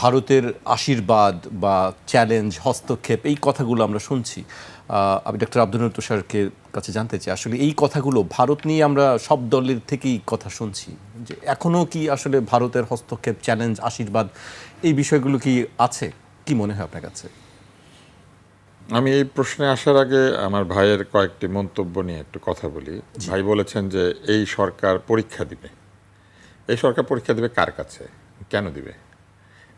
ভারতের আশীর্বাদ বা চ্যালেঞ্জ হস্তক্ষেপ এই কথাগুলো আমরা শুনছি। আমি ডক্টর আব্দুল তুষারকে কাছে জানতে চাই। আসলে এই কথাগুলো ভারত নিয়ে আমরা সব দলের থেকেই কথা শুনছি। যে এখনও কি আসলে ভারতের হস্তক্ষেপ চ্যালেঞ্জ আশীর্বাদ এই বিষয়গুলো কি আছে? কি মনে হয় আপনার কাছে? আমি এই প্রশ্নে আসার আগে আমার ভাইয়ের কয়েকটি মন্তব্য নিয়ে একটু কথা বলি। ভাই বলেছেন যে এই সরকার পরীক্ষা দিবে। এই সরকার পরীক্ষা দিবে কার কাছে? কেন দিবে?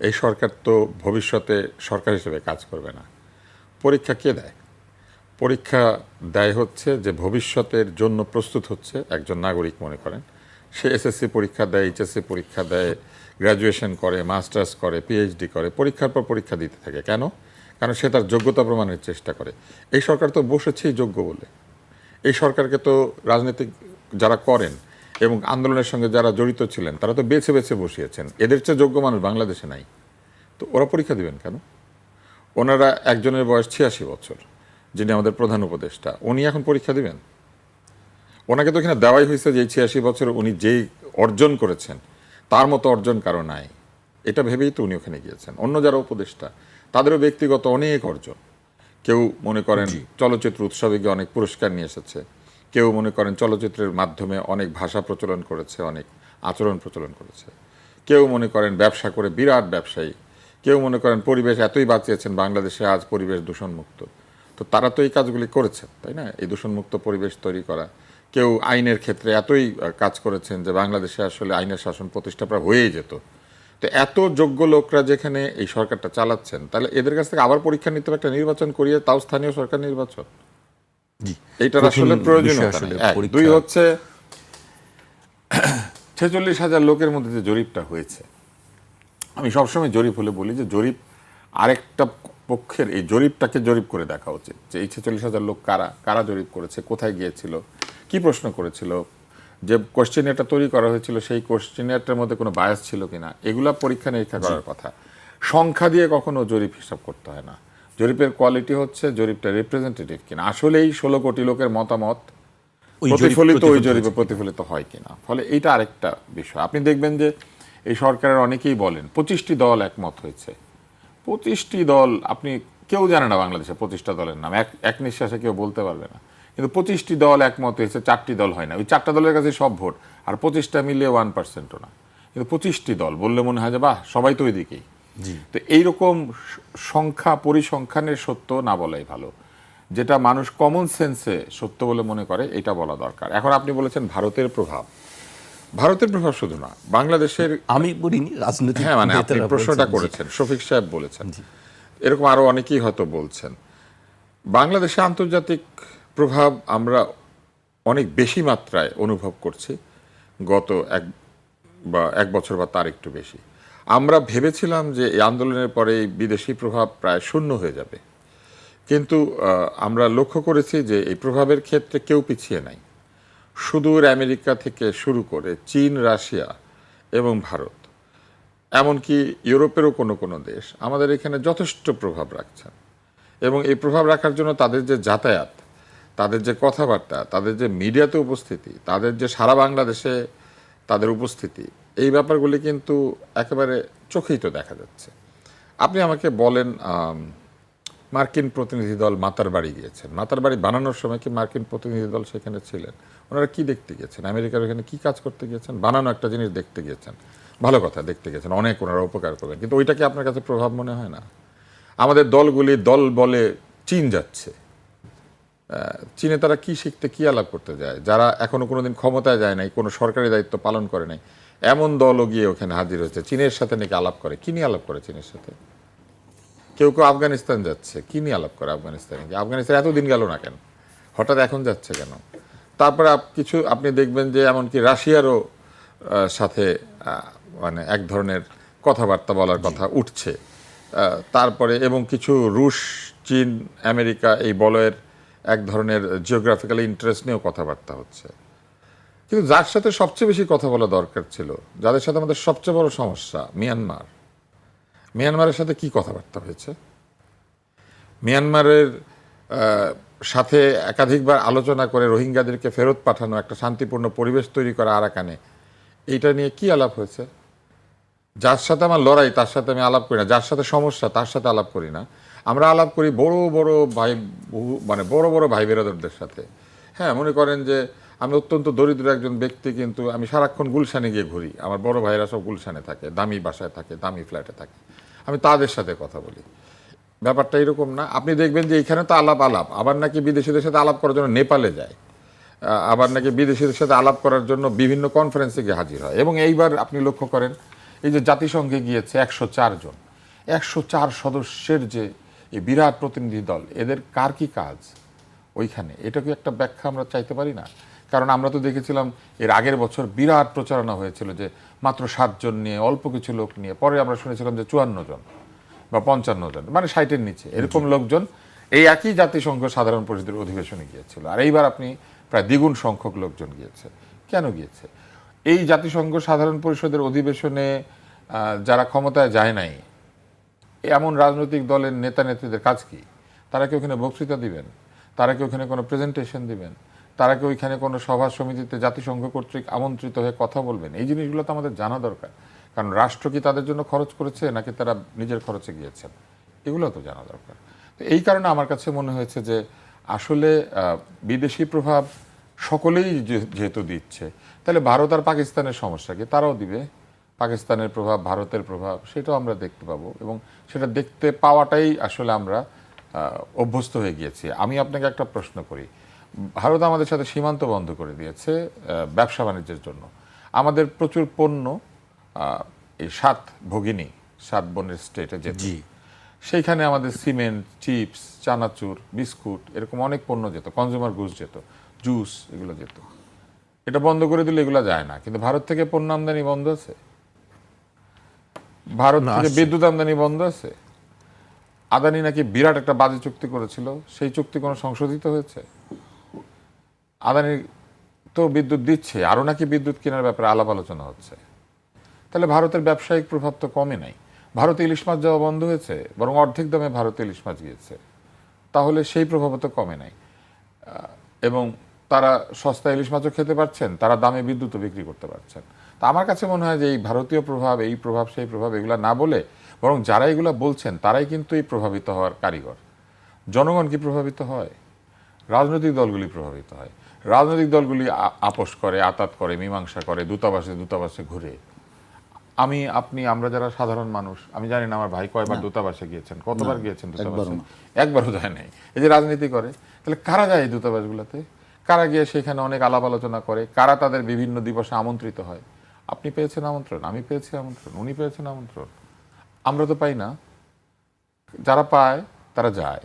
এই সরকার তো ভবিষ্যতে সরকার হিসেবে কাজ করবে না। পরীক্ষা কে দেয়? পরীক্ষা দেয় হচ্ছে যে ভবিষ্যতের জন্য প্রস্তুত হচ্ছে একজন নাগরিক মনে করেন। সে এসএসসি পরীক্ষা দেয়, এইচএসসি পরীক্ষা দেয় গ্র্যাজুয়েশন করে, মাস্টার্স করে, পিএইচডি করে, পরীক্ষার পর পরীক্ষা দিতে থাকে। কেন? কারণ সে তার যোগ্যতা প্রমাণের চেষ্টা করে। এই সরকার তো বসেছেই যোগ্য বলে। এই সরকারকে তো রাজনৈতিক যারা করেন এবং আন্দোলনের সঙ্গে যারা জড়িত ছিলেন তারা তো বেছে বেছে বসিয়েছেন। এদের চেয়ে যোগ্য মানুষ বাংলাদেশে নাই। তো ওরা পরীক্ষা দিবেন কেন? ওনারা একজনের বয়স ছিয়াশি বছর যিনি আমাদের প্রধান উপদেষ্টা। উনি এখন পরীক্ষা দিবেন? ওনাকে তো এখানে দেওয়াই হয়েছে যে ছিয়াশি বছর উনি যেই অর্জন করেছেন তার মতো অর্জন কারও নাই। এটা ভেবেই তো উনি ওখানে গিয়েছেন। অন্য যারা উপদেষ্টা তাদেরও ব্যক্তিগত অনেক অর্জন। কেউ মনে করেন চলচ্চিত্র উৎসবে গিয়ে অনেক পুরস্কার নিয়ে এসেছে। কেউ মনে করেন চলচ্চিত্রের মাধ্যমে অনেক ভাষা প্রচলন করেছে, অনেক আচরণ প্রচলন করেছে। কেউ মনে করেন ব্যবসা করে বিরাট ব্যবসায়ী। কেউ মনে করেন পরিবেশ এতই বাঁচিয়েছেন বাংলাদেশে আজ পরিবেশ দূষণমুক্ত। তো তারা তো এই কাজগুলি করেছেন, তাই না? এই দূষণমুক্ত পরিবেশ তৈরি করা। কেউ আইনের ক্ষেত্রে এতই কাজ করেছেন যে বাংলাদেশে আসলে আইনের শাসন প্রতিষ্ঠা প্রায় হয়েই যেত। তো এত যোগ্য লোকরা যেখানে এই সরকারটা চালাচ্ছেন, তাহলে এদের কাছ থেকে আবার পরীক্ষা নিতে হবে, একটা নির্বাচন করিয়ে তাও স্থানীয় সরকার নির্বাচন। জি। আসলে প্রয়োজনীয়তা। দুই হচ্ছে ছেচল্লিশ হাজার লোকের মধ্যে যে জরিপটা হয়েছে আমি সবসময় জরিপ হলে বলি যে জরিপ আরেকটা পক্ষের এই জরিপটাকে জরিপ করে দেখা উচিত যে এই ছেচল্লিশ হাজার লোক কারা কারা জরিপ করেছে কোথায় গিয়েছিল কি প্রশ্ন করেছিল যে কোশ্চেনিয়ারটা তৈরি করা হয়েছিল সেই কোশ্চেনিয়ারটার মধ্যে কোনো বায়াস ছিল কিনা এগুলা পরীক্ষা নিরীক্ষা করার কথা। সংখ্যা দিয়ে কখনো জরিপ হিসাব করতে হয় না। জরিপের কোয়ালিটি হচ্ছে জরিপটা রিপ্রেজেন্টেটিভ কিনা। আসলেই ষোলো কোটি লোকের মতামত প্রতিফলিত ওই জরিপে প্রতিফলিত হয় কিনা। ফলে এইটা আরেকটা বিষয়। আপনি দেখবেন যে এই সরকারের অনেকেই বলেন পঁচিশটি দল একমত হয়েছে। পঁচিশটি দল আপনি কেউ জানে না বাংলাদেশে পঁচিশটা দলের নাম। এক এক নিঃশ্বাসে কেউ বলতে পারবে না। কিন্তু পঁচিশটি দল একমত হয়েছে চারটি দল হয় না। ওই চারটা দলের কাছে সব ভোট। আর পঁচিশটা মিলিয়ে ওয়ান পার্সেন্টও না। কিন্তু পঁচিশটি দল বললে মনে হয় যে বাহ সবাই তো ওইদিকেই। তো এইরকম সংখ্যা পরিসংখ্যানের সত্য না বলাই ভালো। যেটা মানুষ কমন সেন্সে সত্য বলে মনে করে এটা বলা দরকার। এখন আপনি বলেছেন ভারতের প্রভাব। ভারতের প্রভাব শুধু না বাংলাদেশের আমি বলিনি রাজনৈতিক হ্যাঁ মানে আপনি প্রশ্নটা করেছেন শফিক সাহেব বলেছেন। এরকম আরও অনেকেই হয়তো বলছেন। বাংলাদেশে আন্তর্জাতিক প্রভাব আমরা অনেক বেশি মাত্রায় অনুভব করছি গত এক বা এক বছর বা তার একটু বেশি। আমরা ভেবেছিলাম যে এই আন্দোলনের পরে এই বিদেশি প্রভাব প্রায় শূন্য হয়ে যাবে। কিন্তু আমরা লক্ষ্য করেছি যে এই প্রভাবের ক্ষেত্রে কেউ পিছিয়ে নাই। সুদূর আমেরিকা থেকে শুরু করে চীন, রাশিয়া এবং ভারত, এমনকি ইউরোপেরও কোনো কোনো দেশ আমাদের এখানে যথেষ্ট প্রভাব রাখছেন। এবং এই প্রভাব রাখার জন্য তাদের যে যাতায়াত, তাদের যে কথাবার্তা, তাদের যে মিডিয়াতে উপস্থিতি, তাদের যে সারা বাংলাদেশে তাদের উপস্থিতি এই ব্যাপারগুলি কিন্তু একেবারে চোখেই তো দেখা যাচ্ছে। আপনি আমাকে বলেন মার্কিন প্রতিনিধি দল মাতার বাড়ি গিয়েছেন। মাতার বাড়ি বানানোর সময় কি মার্কিন প্রতিনিধি দল সেখানে ছিলেন? ওনারা কি দেখতে গিয়েছেন? আমেরিকার ওখানে কি কাজ করতে গিয়েছেন? বানানো একটা জিনিস দেখতে গিয়েছেন। ভালো কথা, দেখতে গেছেন অনেক ওনারা উপকার করবেন। কিন্তু ওইটাকে আপনার কাছে প্রভাব মনে হয় না? আমাদের দলগুলি দল বলে চীন যাচ্ছে। চীনে তারা কি শিখতে, কি আলাপ করতে যায়? যারা এখনও কোনোদিন ক্ষমতায় যায় নাই, কোনো সরকারি দায়িত্ব পালন করে নাই এমন দলও গিয়ে ওখানে হাজির হয়েছে। চীনের সাথে নাকি আলাপ করে? কি নিয়ে আলাপ করে চীনের সাথে? কেউ কেউ আফগানিস্তান যাচ্ছে। কি নিয়ে আলাপ করে আফগানিস্তানে? গিয়ে আফগানিস্তান এতদিন গেল না কেন? হঠাৎ এখন যাচ্ছে কেন? তারপরে আপ- কিছু আপনি দেখবেন যে এমনকি রাশিয়ারও সাথে মানে এক ধরনের কথাবার্তা বলার কথা উঠছে। তারপরে এবং কিছু রুশ চীন আমেরিকা এই বলয়ের এক ধরনের জিওগ্রাফিক্যাল ইন্টারেস্ট নিয়েও কথাবার্তা হচ্ছে। কিন্তু যার সাথে সবচেয়ে বেশি কথা বলা দরকার ছিল, যাদের সাথে আমাদের সবচেয়ে বড় সমস্যা, মিয়ানমার। মিয়ানমারের সাথে কি কথাবার্তা হয়েছে? মিয়ানমারের সাথে একাধিকবার আলোচনা করে রোহিঙ্গাদেরকে ফেরত পাঠানো, একটা শান্তিপূর্ণ পরিবেশ তৈরি করা আরাকানে, এইটা নিয়ে কি আলাপ হয়েছে? যার সাথে আমার লড়াই, তার সাথে আমি আলাপ করি না। যার সাথে সমস্যা, তার সাথে আলাপ করি না। আমরা আলাপ করি বড় বড় ভাই মানে বড় বড় ভাই বেরাদরদের সাথে। হ্যাঁ মনে করেন যে আমি অত্যন্ত দরিদ্র একজন ব্যক্তি, কিন্তু আমি সারাক্ষণ গুলশানে গিয়ে ঘুরি। আমার বড় ভাইরা সব গুলশানে থাকে, দামি বাসায় থাকে, দামি ফ্ল্যাটে থাকে। আমি তাদের সাথে কথা বলি। ব্যাপারটা এরকম না। আপনি দেখবেন যে এখানে তো আলাপ আলাপ। আবার নাকি বিদেশিদের সাথে আলাপ করার জন্য নেপালে যায়। আবার নাকি বিদেশিদের সাথে আলাপ করার জন্য বিভিন্ন কনফারেন্সে গিয়ে হাজির হয়। এবং এইবার আপনি লক্ষ্য করেন, এই যে জাতিসংঘে গিয়েছে একশো জন। একশো চার সদস্যের যে এই বিরাট প্রতিনিধি দল, এদের কার কি কাজ? ওইখানে। এটা কি একটা ব্যাখ্যা আমরা চাইতে পারি না? কারণ আমরা তো দেখেছিলাম এর আগের বছর বিরাট প্রচারণা হয়েছিল যে মাত্র সাতজন নিয়ে অল্প কিছু লোক নিয়ে পরে আমরা শুনেছিলাম যে চুয়ান্ন জন বা পঞ্চান্ন জন মানে ষাটের নিচে এরকম লোকজন এই একই জাতিসংঘ সাধারণ পরিষদের অধিবেশনে গিয়েছিল। আর এইবার আপনি প্রায় দ্বিগুণ সংখ্যক লোকজন গিয়েছে। কেন গিয়েছে? এই জাতিসংঘ সাধারণ পরিষদের অধিবেশনে যারা ক্ষমতায় যায় নাই এমন রাজনৈতিক দলের নেতা নেত্রীদের কাজ কি? তারা কি ওখানে বক্তৃতা দিবেন? তারা কি ওখানে কোনো প্রেজেন্টেশন দিবেন? তারা কি ওইখানে কোনো সভা সমিতিতে জাতিসংঘ কর্তৃক আমন্ত্রিত হয়ে কথা বলবেন। এই জিনিসগুলো তো আমাদের জানা দরকার। কারণ রাষ্ট্র কি তাদের জন্য খরচ করেছে, নাকি তারা নিজের খরচে গিয়েছেন? এগুলো তো জানা দরকার। তো এই কারণে আমার কাছে মনে হয়েছে যে আসলে বিদেশি প্রভাব সকলেই যেহেতু দিচ্ছে, তাহলে ভারত আর পাকিস্তানের সমস্যা কি? তারাও দিবে। পাকিস্তানের প্রভাব, ভারতের প্রভাব, সেটাও আমরা দেখতে পাবো এবং সেটা দেখতে পাওয়াটাই আসলে আমরা অভ্যস্ত হয়ে গিয়েছি। আমি আপনাকে একটা প্রশ্ন করি। ভারত আমাদের সাথে সীমান্ত বন্ধ করে দিয়েছে ব্যবসা বাণিজ্যের জন্য। আমাদের প্রচুর পণ্য এই সাত ভগিনী সাত বনের স্টেটে যেত। সেইখানে আমাদের সিমেন্ট চিপস চানাচুর বিস্কুট এরকম অনেক পণ্য যেত কনজিউমার গুডস যেত জুস এগুলো যেত। এটা বন্ধ করে দিলে এগুলো যায় না কিন্তু ভারত থেকে পণ্য আমদানি বন্ধ আছে। ভারত থেকে বিদ্যুৎ আমদানি বন্ধ আছে। আদানি নাকি বিরাট একটা বাজে চুক্তি করেছিল সেই চুক্তি কোনো সংশোধিত হয়েছে? আদানি তো বিদ্যুৎ দিচ্ছে, আরও নাকি বিদ্যুৎ কেনার ব্যাপারে আলাপ আলোচনা হচ্ছে। তাহলে ভারতের ব্যবসায়িক প্রভাব তো কমে নাই। ভারতে ইলিশ মাছ যাওয়া বন্ধ হয়েছে, বরং অর্ধেক দামে ভারতে ইলিশ মাছ গিয়েছে। তাহলে সেই প্রভাব তো কমে নাই। এবং তারা সস্তা ইলিশ মাছও খেতে পারছেন, তারা দামে বিদ্যুৎও বিক্রি করতে পারছেন। তা আমার কাছে মনে হয় যে এই ভারতীয় প্রভাব, এই প্রভাব, সেই প্রভাব এগুলো না বলে, বরং যারা এগুলো বলছেন, তারাই কিন্তু এই প্রভাবিত হওয়ার কারিগর। জনগণ কি প্রভাবিত হয়? রাজনৈতিক দলগুলি প্রভাবিত হয়। রাজনৈতিক দলগুলি আপোষ করে আতাত করে মীমাংসা করে দূতাবাসে দূতাবাসে ঘুরে। আমি আপনি আমরা যারা সাধারণ মানুষ আমি জানি না আমার ভাই কয়বার দূতাবাসে গিয়েছেন কতবার গিয়েছেন দূতাবাসে? একবারও যায় নাই। এই যে রাজনীতি করে তাহলে কারা যায় এই দূতাবাসগুলোতে? কারা গিয়ে সেখানে অনেক আলাপ আলোচনা করে? কারা তাদের বিভিন্ন দিবসে আমন্ত্রিত হয়? আপনি পেয়েছেন আমন্ত্রণ আমি পেয়েছি আমন্ত্রণ উনি পেয়েছেন আমন্ত্রণ। আমরা তো পাই না। যারা পায় তারা যায়।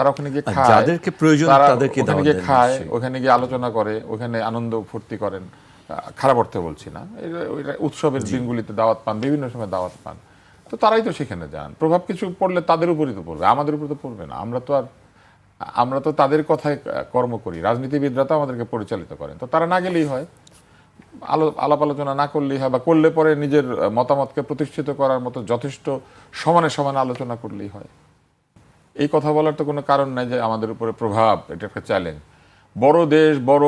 তারা ওখানে গিয়ে খায়। যাদেরকে প্রয়োজন তাদেরকে ওখানে গিয়ে খায় ওখানে গিয়ে আলোচনা করে ওখানে আনন্দ ফুর্তি করেন। খারাপ অর্থে বলছি না। উৎসবের দিনগুলিতে দাওয়াত পান বিভিন্ন সময় দাওয়াত পান। তো তারাই তো সেখানে যান। প্রভাব কিছু পড়লে তাদের উপরই তো পড়বে আমাদের উপরে তো পড়বে না। আমরা তো আর আমরা তো তাদের কথায় কর্ম করি। রাজনীতিবিদরা তো আমাদেরকে পরিচালিত করেন। তো তারা না গেলেই হয়। আলো আলাপ আলোচনা না করলেই হয় বা করলে পরে নিজের মতামতকে প্রতিষ্ঠিত করার মতো যথেষ্ট সমানে সমানে আলোচনা করলেই হয়। এই কথা বলার তো কোনো কারণ নাই যে আমাদের উপরে প্রভাব এটা একটা চ্যালেঞ্জ বড় দেশ বড়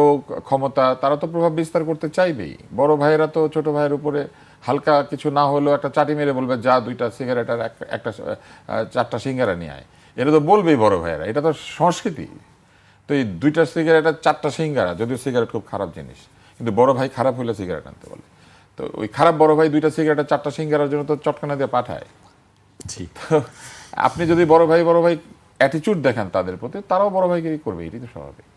ক্ষমতা তারা তো প্রভাব বিস্তার করতে চাইবেই। বড় ভাইয়েরা তো ছোট ভাইয়ের উপরে হালকা কিছু না হলেও একটা চাটি মেরে বলবে যা দুইটা সিগারেট আর একটা চারটা সিঙ্গারা নিয়ে আয়। এটা তো বলবেই বড় ভাইয়েরা এটা তো সংস্কৃতি। তো এই দুইটা সিগারেট আর চারটা সিঙ্গারা যদিও সিগারেট খুব খারাপ জিনিস কিন্তু বড় ভাই খারাপ হলে সিগারেট আনতে বলে। তো ওই খারাপ বড় ভাই দুইটা সিগারেট আর চারটা সিঙ্গারার জন্য তো চটকানা দিয়ে পাঠায়। তো আপনি যদি বড় ভাই বড় ভাই অ্যাটিচিউড দেখান তাদের প্রতি, তারাও বড় ভাইকে করবে, এটাই তো স্বাভাবিক।